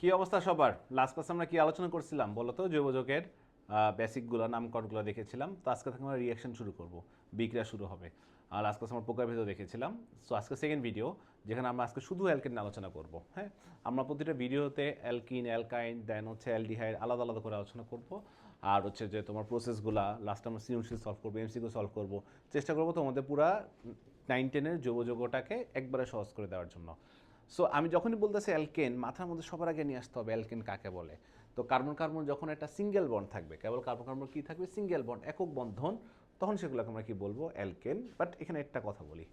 কি অবস্থা সবার? লাস্ট ক্লাসে আমরা কি আলোচনা করছিলাম বলো তো জৈবযোগের বেসিকগুলো নামকরণগুলো দেখেছিলাম। তো আজকে থেকে আমরা রিয়াকশন শুরু করব। বিক্রিয়া শুরু হবে। আর লাস্ট আজকে আমরা প্রকার ভেদও দেখেছিলাম। সো আজকে সেকেন্ড ভিডিও যেখানে আমরা আজকে শুধু অ্যালকিন আলোচনা করব হ্যাঁ? আমরা প্রতিটা ভিডিওতে অ্যালকিন অ্যালকাইন দেন হচ্ছে অ্যালডিহাইড আলাদা আলাদা করে আলোচনা করব। আর হচ্ছে যে তোমার প্রসেসগুলা লাস্ট আমরা সৃজনশীল সলভ করব এমসিকিউ সলভ করব। চেষ্টা করব তোমাদের পুরা নাইন টেনের যৌবযোগটাকে একবারে সহজ করে দেওয়ার জন্য। সো আমি যখনই বলতেছি অ্যালকেন, মাথার মধ্যে সবার আগে নিয়ে আসতে হবে অ্যালকেন কাকে বলে? তো কার্বন কার্বন যখন একটা সিঙ্গেল বন্ড থাকবে, কেবল কার্বন কার্বন কী থাকবে? সিঙ্গেল বন্ড, একক বন্ধন, তখন সেগুলোকে আমরা কি বলব? অ্যালকেন। বাট এখানে একটা কথা বলি,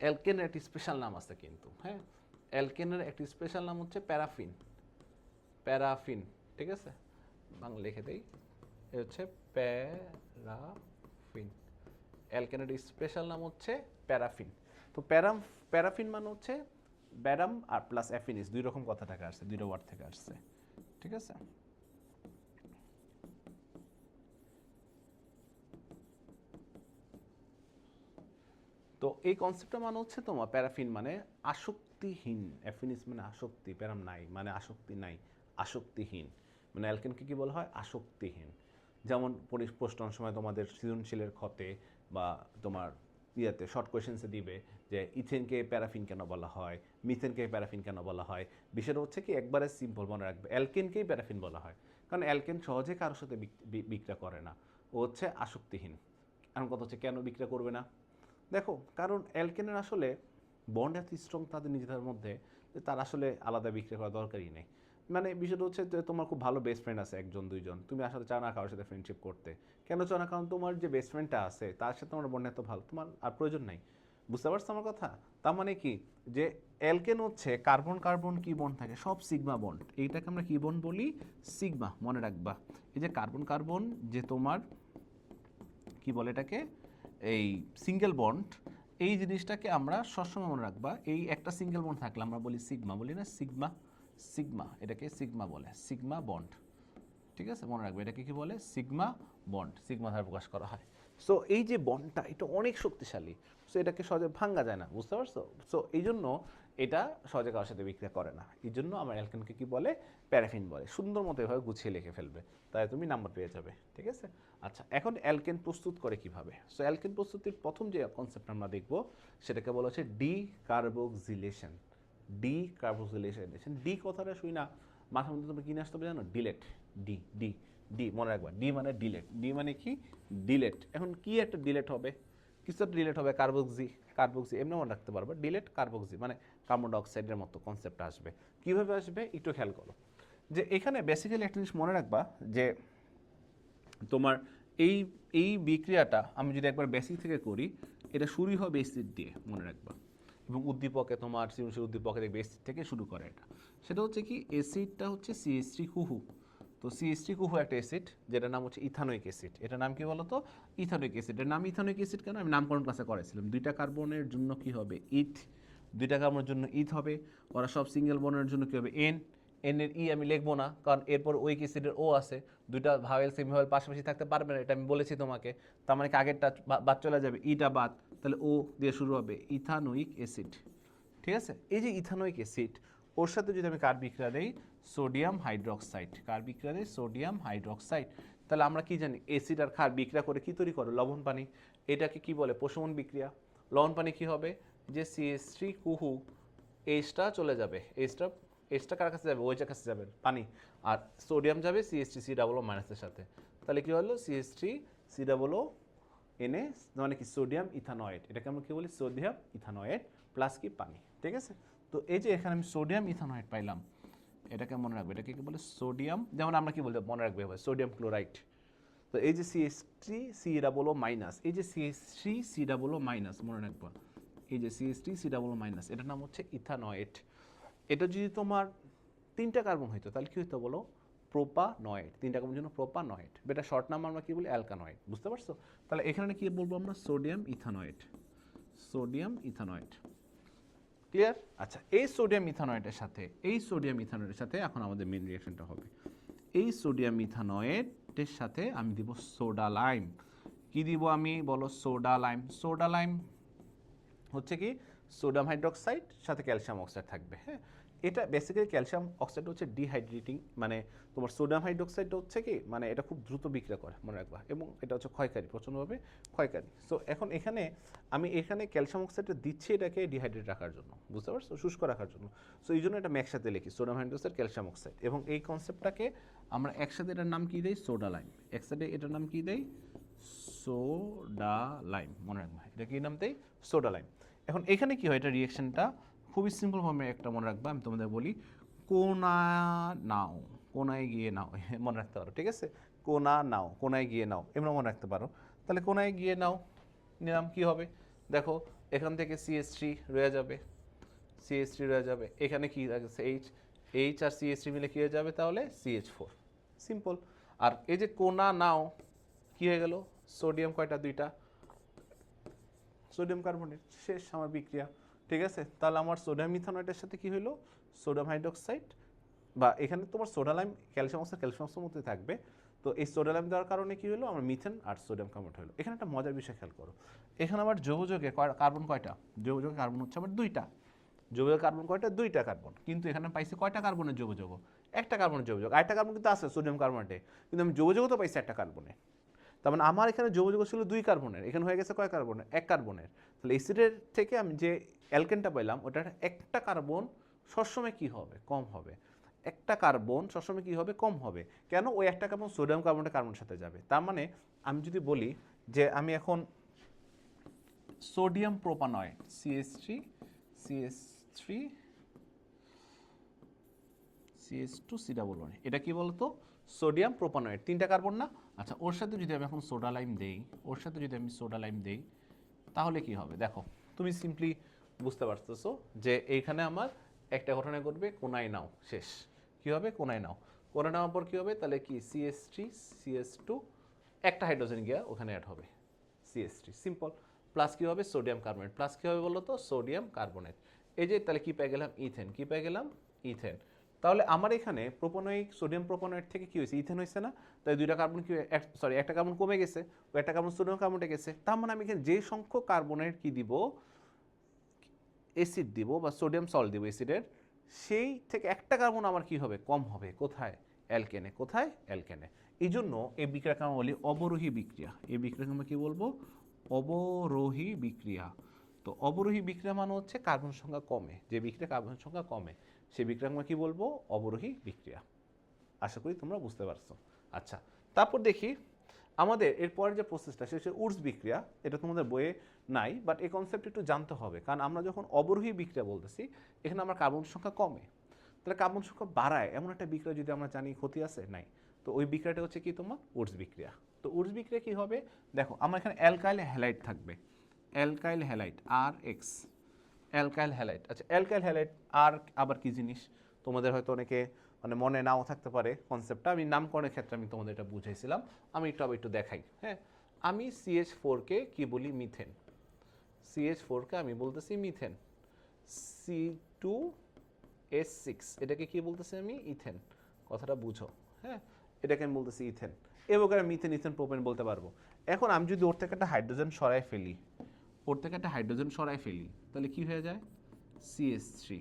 অ্যালকেনের একটি স্পেশাল নাম আছে কিন্তু হ্যাঁ? অ্যালকেনের একটি স্পেশাল নাম হচ্ছে প্যারাফিন। প্যারাফিন, ঠিক আছে? বাংলা লিখে দেই, এ হচ্ছে প্যারাফিন। অ্যালকেনের স্পেশাল নাম হচ্ছে প্যারাফিন। তো প্যারাম প্যারাফিন মানে হচ্ছে ব্যারাম আর প্লাস অ্যাফিনিস দুই রকম কথা থেকে আসছে, দুইটা ওয়ার্ড থেকে আসছে, ঠিক আছে? তো এই কনসেপ্টটা মানে হচ্ছে তোমার প্যারাফিন মানে আসক্তিহীন অ্যাফিনিস মানে আসক্তি প্যারাম নাই মানে আসক্তি নাই, আসক্তিহীন মানে অ্যালকেনকে কি বলা হয়? আসক্তিহীন। যেমন পরি- প্রশ্ন সময় তোমাদের সৃজনশীলের ক্ষতে বা তোমার ইয়েতে শর্ট কোয়েশনসে দিবে যে ইথেনকে প্যারাফিন কেন বলা হয়, মিথেনকে প্যারাফিন কেন বলা হয়, বিষয়টা হচ্ছে কি একবারে সিম্পল মনে রাখবে। অ্যালকেনকেই প্যারাফিন বলা হয়। কারণ অ্যালকেন সহজে কারোর সাথে বিক- বিক্রিয়া করে না। ও হচ্ছে আসক্তিহীন। এখন কথা হচ্ছে কেন বিক্রিয়া করবে না? দেখো, কারণ অ্যালকেনের আসলে বন্ড এত স্ট্রং তাদের নিজেদের মধ্যে যে তার আসলে আলাদা বিক্রিয়া করা দরকারই নেই। মানে বিষয়টা হচ্ছে যে তোমার খুব ভালো বেস্ট ফ্রেন্ড আছে একজন, দুইজন। তুমি আসলে চাও না কারোর সাথে ফ্রেন্ডশিপ করতে। কেন চাও না? কারণ তোমার যে বেস্ট ফ্রেন্ডটা আছে, তার সাথে তোমার বন্ড এত ভালো, তোমার আর প্রয়োজন নাই। বুঝতে পারছ আমার কথা? তার মানে কি? যে অ্যালকেন হচ্ছে কার্বন কার্বন কি বন্ড থাকে? সব সিগমা বন্ড এইটাকে আমরা কি বন্ড বলি? সিগমা মনে রাখবা। এই যে কার্বন কার্বন, যে তোমার, কি বলে এটাকে? এই সিঙ্গেল বন্ড এই জিনিসটাকে আমরা সবসময় মনে রাখবা। এই একটা সিঙ্গেল বন্ড থাকলে আমরা বলি সিগমা বলি না সিগমা সিগমা এটাকে সিগমা বলে। সিগমা বন্ড ঠিক আছে? মনে রাখবে এটাকে কি বলে? সিগমা বন্ড সিগমা দ্বারা প্রকাশ করা হয়। সো এই যে বন্ডটা এটা অনেক শক্তিশালী। সো এটাকে সহজে ভাঙ্গা যায় না, বুঝতে পারছ? সো এই জন্য এটা সহজে কারোর সাথে বিক্রিয়া করে না। এই জন্য আমার অ্যালকেনকে কী বলে? প্যারাফিন বলে। সুন্দর মতো এভাবে গুছিয়ে লিখে ফেলবে। তাই তুমি নাম্বার পেয়ে যাবে, ঠিক আছে? আচ্ছা এখন অ্যালকেন প্রস্তুত করে কীভাবে? সো অ্যালকেন প্রস্তুতির প্রথম যে কনসেপ্ট আমরা দেখব, সেটাকে বলা হচ্ছে ডি কার্বক্সিলেশন ডি কার্বক্সিলেশন ডি কথাটা শুই না। মাথার মধ্যে তুমি কিনে আসতে হবে জানো? ডিলেট ডি ডি ডি মনে রাখবা ডি মানে ডিলেট ডি মানে কি? ডিলেট এখন কি একটা ডিলেট হবে? কিছু ডিলেট হবে কার্বক্সি কার্বক্সি এমনি মনে রাখতে পারবে ডিলেট কার্বক্সি মানে কার্বন ডাইঅক্সাইডের মতো কনসেপ্ট আসবে। কীভাবে আসবে? একটু খেয়াল করো। যে এখানে বেসিক্যালি একটা জিনিস মনে রাখবা, যে তোমার এই এই বিক্রিয়াটা আমি যদি একবার বেসিক থেকে করি, এটা শুরুই হবে এসিড দিয়ে, মনে রাখবা। এবং উদ্দীপকে তোমার সৃজনশীল উদ্দীপকে দেখবে এসিড থেকে শুরু করে এটা। সেটা হচ্ছে কি? এসিডটা হচ্ছে সিএস থ্রি কুহু তো সিএস থ্রি কুহু একটা অ্যাসিড যেটার নাম হচ্ছে ইথানোইক অ্যাসিড এটার নাম কি বলতো? ইথানোইক অ্যাসিড এর নাম ইথানোইক অ্যাসিড কেন? আমি নামকরণ ক্লাসে করেছিলাম দুইটা কার্বনের জন্য কি হবে? ইথ দুইটা কার্বনের জন্য ইথ হবে। ওরা সব সিঙ্গেল বনের জন্য কি হবে? এন এন এর ই আমি লিখব না, কারণ এরপর ওই অ্যাসিডের ও আছে। দুইটা ভাওয়েল সেমিভাওয়েল পাশাপাশি থাকতে পারবে না, এটা আমি বলেছি তোমাকে। তার মানে আগেরটা বাদ চলে যাবে? ইটা বাদ। তাহলে ও দিয়ে শুরু হবে ইথানোইক অ্যাসিড ঠিক আছে? এই যে ইথানোইক অ্যাসিড ওর সাথে যদি আমি কার বিক্রিয়া দেই সোডিয়াম হাইড্রক্সাইড। কার বিক্রিয়া দেই সোডিয়াম হাইড্রক্সাইড। তাহলে আমরা কি জানি? অ্যাসিড আর ক্ষার বিক্রিয়া করে কি তৈরি করে? লবণ পানি। এটাকে কি বলে? প্রশমন বিক্রিয়া। লবণ পানি কি হবে? যে সিএস থ্রি কুহু এইচটা চলে যাবে। এইচটা এইচটা কার কাছে যাবে? ওইটার কাছে যাবে। পানি। আর সোডিয়াম যাবে CS three C double O মাইনাসের সাথে। তাহলে কি হলো? CS three C double O এনে মানে কি? Sodium ethanoate. এটাকে আমরা কি বলি? সোডিয়াম ইথানয়েড প্লাস কি? পানি। ঠিক আছে? তো এই যে এখানে আমি সোডিয়াম ইথানয়েড পাইলাম। এটাকে মনে রাখবে, এটাকে কি বলে? সোডিয়াম, যেমন আমরা কি বলতে, মনে রাখবে সোডিয়াম ক্লোরাইড। তো এই যে CS three C double minus এই যে CS three C double minus মনে রাখবা, এই যে CS three C double minus এটার নাম হচ্ছে ইথানয়েড। এটা যদি তোমার তিনটা কার্বন হইতো, তাহলে কি হতো বলো? প্রোপানয়েড, তিনটা কার্বনের জন্য প্রোপানয়েড। এটা শর্ট নাম আমরা কি বলি? অ্যালকানয়েড, বুঝতে পারছ? তাহলে এখানে কি বলব আমরা? Sodium ethanoate sodium ethanoate. Clear আচ্ছা এই সোডিয়াম ইথানয়েডের সাথে, এই সোডিয়াম ইথানয়েডের সাথে এখন আমাদের মেন রিয়াকশনটা হবে। এই সোডিয়াম ইথানয়েডের সাথে আমি দিব সোডা লাইম কি দিব আমি? বলো সোডা লাইম সোডা লাইম হচ্ছে কি? সোডাম হাইড্রোক্সাইড সাথে ক্যালসিয়াম অক্সাইড থাকবে হ্যাঁ? এটা বেসিক্যালি ক্যালসিয়াম অক্সাইড হচ্ছে ডিহাইড্রেটিং মানে তোমার সোডিয়াম হাইড্রোক্সাইড হচ্ছে কি মানে এটা খুব দ্রুত বিক্রিয়া করে, মনে রাখবা। এবং এটা হচ্ছে ক্ষয়কারী, প্রচণ্ডভাবে ক্ষয়কারী। সো এখন এখানে আমি এখানে ক্যালসিয়াম অক্সাইডটা দিচ্ছি এটাকে ডিহাইড্রেট রাখার জন্য, বুঝতে পারছ? শুষ্ক রাখার জন্য। সো এই জন্য এটা একসাথে লিখি সোডিয়াম হাইড্রোক্সাইড ক্যালসিয়াম অক্সাইড এবং এই কনসেপ্টটাকে আমরা একসাথে এটার নাম কি দেই? সোডা লাইম একসাথে এটার নাম কি দেই? সোডা লাইম মনে রাখবা। এটা কি নাম দেই? সোডা লাইম এখন এখানে কি হয়? এটা রিয়েকশনটা খুবই সিম্পলভাবে একটা মনে রাখবা, আমি তোমাদের বলি, কোনা নাও, কোনায় গিয়ে নাও, মনে রাখতে পারো, ঠিক আছে? কোনা নাও, কোনায় গিয়ে নাও এমন মনে রাখতে পারো। তাহলে কোনায় গিয়ে নাও, নিলাম, কি হবে? দেখো, এখান থেকে সিএস থ্রি রয়ে যাবে সিএস থ্রি রয়ে যাবে, এখানে কি আছে? এইচ এইচ আর সিএস থ্রি মিলে কী হয়ে যাবে তাহলে? সিএইচ ফোর সিম্পল আর এই যে কোনা নাও, কি হয়ে গেল? সোডিয়াম কয়টা? দুইটা? সোডিয়াম কার্বনেট শেষ আমার বিক্রিয়া। ঠিক আছে? তাহলে আমার সোডিয়াম মিথানয়েটের সাথে কি হলো সোডিয়াম হাইড্রোক্সাইড বা এখানে তোমার soda lime calcium oxide calcium oxide মধ্যে থাকবে। তো এই সোডালাইম দেওয়ার কারণে কি হলো আমার মিথেন আর সোডিয়াম কার্বনেট হলো এখানে একটা মজার বিষয় খেয়াল করো। এখানে আমার যৌগযোগে কয়- কার্বন কয়টা? যৌগযোগে কার্বন হচ্ছে আমার দুইটা। যৌগের কার্বন কয়টা? দুইটা কার্বন কিন্তু এখানে পাইছি কয়টা কার্বনের যৌগযোগ? একটা কার্বনের যৌগযোগ। আরেকটা কার্বন কিন্তু আছে সোডিয়াম কার্বনেটে কিন্তু আমি যৌগযোগ তো পাইছি একটা কার্বনে তার মানে আমার এখানে যৌগযোগ ছিল দুই কার্বনের, এখানে হয়ে গেছে কয় কার্বনের? এক কার্বনের। তাহলে এসিডের থেকে আমি যে অ্যালকেনটা পেলাম ওটার একটা কার্বন সবসময় কি হবে? কম হবে। একটা কার্বন সবসময় কি হবে? কম হবে। কেন? ওই একটা কার্বন সোডিয়াম কার্বনটা কার্বনের সাথে যাবে। তার মানে আমি যদি বলি যে আমি এখন sodium propanoate CS three CS three CS two C double one এটা কি বলতো? সোডিয়াম প্রোপানয়েড, তিনটা কার্বন না? আচ্ছা ওর সাথে যদি আমি এখন সোডা লাইম দেই, ওর সাথে যদি আমি সোডা লাইম দেই, তাহলে কি হবে? দেখো, তুমি সিম্পলি বুঝতে পারতেছো যে এইখানে আমার একটা ঘটনা ঘটবে, কোনায় নাও, শেষ। কি হবে? কোনায় নাও। কোনায় নেওয়ার পর কী হবে? তাহলে কি? সিএস থ্রি সিএস টু একটা হাইড্রোজেন গিয়া ওখানে অ্যাড হবে সিএস থ্রি সিম্পল প্লাস কী হবে? সোডিয়াম কার্বনেট প্লাস কী হবে বলো তো সোডিয়াম কার্বনেট এই যে, তাহলে কী পেয়ে গেলাম? ইথেন কী পেয়ে গেলাম? ইথেন তাহলে আমার এখানে প্রোপোনয়িক সোডিয়াম প্রোপোনয়েট থেকে কি হয়েছে? ইথেন হয়েছে না? তাই দুইটা কার্বন কি সরি একটা কার্বন কমে গেছে ও একটা কার্বন সোডিয়াম কার্বনটা গেছে। তার মানে আমি এখানে যে সংখ্যক কার্বনের কি দিব? অ্যাসিড দিব বা সোডিয়াম সল্ট দিব অ্যাসিডের সেই থেকে একটা কার্বন আমার কি হবে? কম হবে। কোথায়? অ্যালকেনে কোথায়? অ্যালকেনে এই জন্য এই বিক্রিয়াকে আমরা বলি অবরোহী বিক্রিয়া। এই বিক্রিয়াকে আমরা কি বলব? অবরোহী বিক্রিয়া। তো অবরোহী বিক্রিয়া মানে হচ্ছে কার্বন সংখ্যা কমে। যে বিক্রিয়া কার্বন সংখ্যা কমে। সেই বিক্রিয়া আমরা কি বলব? অবরোহী বিক্রিয়া। আশা করি তোমরা বুঝতে পারছ। আচ্ছা তারপর দেখি আমাদের এরপরের যে প্রসেসটা সে হচ্ছে উর্স বিক্রিয়া। এটা তোমাদের বইয়ে নাই বাট এই কনসেপ্ট একটু জানতে হবে। কারণ আমরা যখন অবরোহী বিক্রিয়া বলতেছি, এখানে আমার কার্বন সংখ্যা কমে। তাহলে কার্বন সংখ্যা বাড়ায়, এমন একটা বিক্রিয়া যদি আমরা জানি ক্ষতি আছে? নাই। তো ওই বিক্রিয়াটা হচ্ছে কি তোমার? উর্স বিক্রিয়া। তো উর্স বিক্রিয়া কি হবে? দেখো, আমার এখানে অ্যালকাইল হ্যালাইট থাকবে। অ্যালকাইল হ্যালাইট আর এক্স অ্যালকাইল হ্যালাইট। আচ্ছা অ্যালকাইল হ্যালাইট আর আবার কি জিনিস? তোমাদের হয়তো অনেকে মানে মনে নাও থাকতে পারে কনসেপ্টটা আমি নামকরণের ক্ষেত্রে আমি তোমাদের এটা বুঝাইছিলাম। আমি একটু, আবার একটু দেখাই হ্যাঁ? আমি সিএইচ ফোরকে কি বলি? মিথেন। সিএইচ ফোরকে আমি বলতেছি methane. C two S six এটাকে কি বলতেছি আমি? ইথেন। কথাটা বুঝো হ্যাঁ? এটাকে আমি বলতেছি ইথেন। এবং আমি মিথেন, ইথেন, প্রোপেন বলতে পারব। এখন আমি যদি ওর থেকে একটা হাইড্রোজেন সরাই ফেলি ওর একটা হাইড্রোজেন সরাই ফেলি, তাহলে কি হয়ে যায়? সিএস থ্রি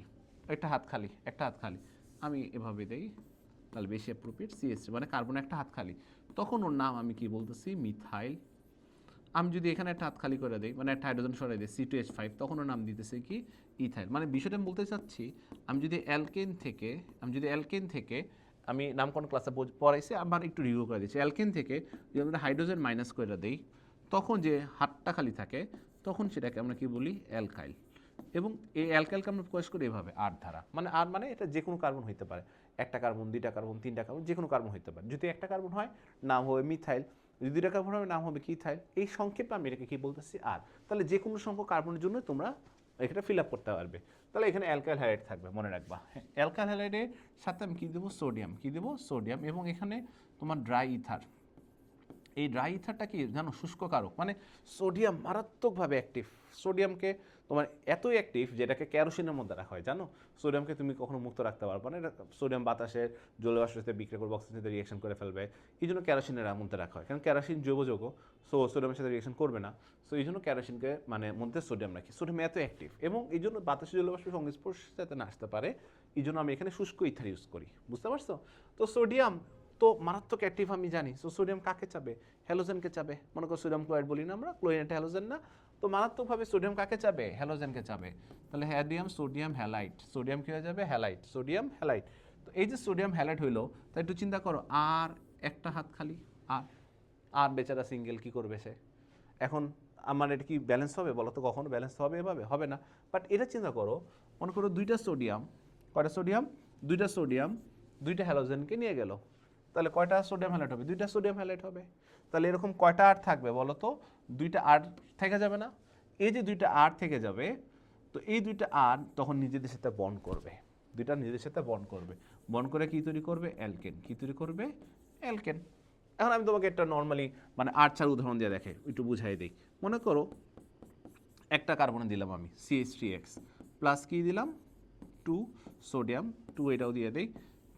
একটা হাত খালি, একটা হাত খালি। আমি এভাবে দেই, তাহলে বেশি অ্যাপ্রোপ্রিয়েট সিএস থ্রি মানে কার্বন একটা হাত খালি। তখন ওর নাম আমি কি বলতেছি? মিথাইল আমি যদি এখানে একটা হাত খালি করে দিই মানে একটা হাইড্রোজেন সরাই দিই সি টু এইচ ফাইভ তখন ওর নাম দিতেছে কি? ইথাইল মানে বিষয়টা আমি বলতে চাচ্ছি, আমি যদি অ্যালকেন থেকে, আমি যদি অ্যালকেন থেকে, আমি নামকরণ ক্লাসে পড়াইছি, আবার একটু রিভিউ করে দিচ্ছি। অ্যালকেন থেকে যদি আমরা হাইড্রোজেন মাইনাস করে দিই, তখন যে হাতটা খালি থাকে তখন সেটাকে আমরা কি বলি? অ্যালকাইল। এবং এই অ্যালকাইলকে আমরা প্রকাশ করি এভাবে, আট ধারা। মানে আর মানে এটা যে কোনো কার্বন হইতে পারে। একটা কার্বন, দুইটা কার্বন, তিনটা কার্বন যে কোনো কার্বন হইতে পারে। যদি একটা কার্বন হয়, নাম হবে মিথাইল। যদি দুইটা কার্বন হবে নাম হবে কিথাইল। এই সংক্ষেপে আমি এটাকে কি বলতেছি? আর তাহলে যে কোনো সংখ্যক কার্বনের জন্য তোমরা এটা ফিল আপ করতে পারবে। তাহলে এখানে অ্যালকাইল হ্যালাইড থাকবে, মনে রাখবা। অ্যালকাইল হ্যালাইডের সাথে আমি কী দেবো? সোডিয়াম কী দেবো? সোডিয়াম এবং এখানে তোমার ড্রাই ইথার এই ড্রাই ইথারটা কি জানো শুষ্ককারক? মানে সোডিয়াম মারাত্মকভাবে অ্যাক্টিভ সোডিয়ামকে তোমার এতই অ্যাক্টিভ যেটাকে ক্যারোসিনের মধ্যে রাখা হয়, জানো? সোডিয়ামকে তুমি কখনো মুক্ত রাখতে পারবে না। এটা সোডিয়াম বাতাসে জলবাষ্পের সাথে বিক্রিয়া করবে অক্সিজেনের সাথে রিয়েকশন করে ফেলবে। এই জন্য ক্যারোসিনের মধ্যে রাখা হয়। কারণ ক্যারোসিন জৈব যৌগ সো সোডিয়ামের সাথে রিয়েকশন করবে না। সো এই জন্য ক্যারোসিনকে মানে মধ্যে সোডিয়াম রাখি। সোডিয়াম এত অ্যাক্টিভ এবং এই জন্য বাতাসে জলবাষ্পের সংস্পর্শে যাতে না আসতে পারে, এই জন্য আমি এখানে শুষ্ক ইথার ইউজ করি। বুঝতে পারছ? তো সোডিয়াম তো মারাত্মক অ্যাক্টিভ আমি জানি। সো সোডিয়াম কাকে চাবে? হ্যালোজেনকে চাবে? মনে করো সোডিয়াম ক্লোরাইড বলি না আমরা ক্লোরিন হ্যালোজেন না। তো মারাত্মকভাবে সোডিয়াম কাকে চাবে? হ্যালোজেনকে চাবে। তাহলে হ্যাডিয়াম সোডিয়াম হ্যালাইট সোডিয়াম কী হয়ে যাবে? হ্যালাইট সোডিয়াম হ্যালাইট তো এই যে সোডিয়াম হ্যালাইট হইল, তা একটু চিন্তা করো, আর একটা হাত খালি, আর আর বেচারা সিঙ্গেল কি করবে সে? এখন আমার এটা কি ব্যালেন্স হবে? বলো তো কখনো ব্যালেন্স হবে এভাবে? হবে না। বাট এটা চিন্তা করো, মনে করো দুইটা সোডিয়াম কয়টা সোডিয়াম দুইটা সোডিয়াম দুইটা হ্যালোজেনকে নিয়ে গেল। তাহলে কয়টা সোডিয়াম হ্যালাইট হবে? দুইটা সোডিয়াম হ্যালাইট হবে। তাহলে এরকম কয়টা আর থাকবে বলো তো? দুইটা আর থেকে যাবে না? এই যে দুইটা আর থেকে যাবে, তো এই দুইটা আর তখন নিজেদের সাথে বন্ড করবে। দুইটা নিজেদের সাথে বন্ড করবে। বন্ড করে কি তৈরি করবে? অ্যালকেন কি তৈরি করবে? অ্যালকেন এখন আমি তোমাকে একটা নর্মালি মানে আট চার উদাহরণ দিয়ে দেখে একটু বুঝাই দিই। মনে করো, একটা কার্বনে দিলাম আমি সিএইচ থ্রি এক্স প্লাস কি দিলাম? টু সোডিয়াম টু এটাও দিয়ে দিই।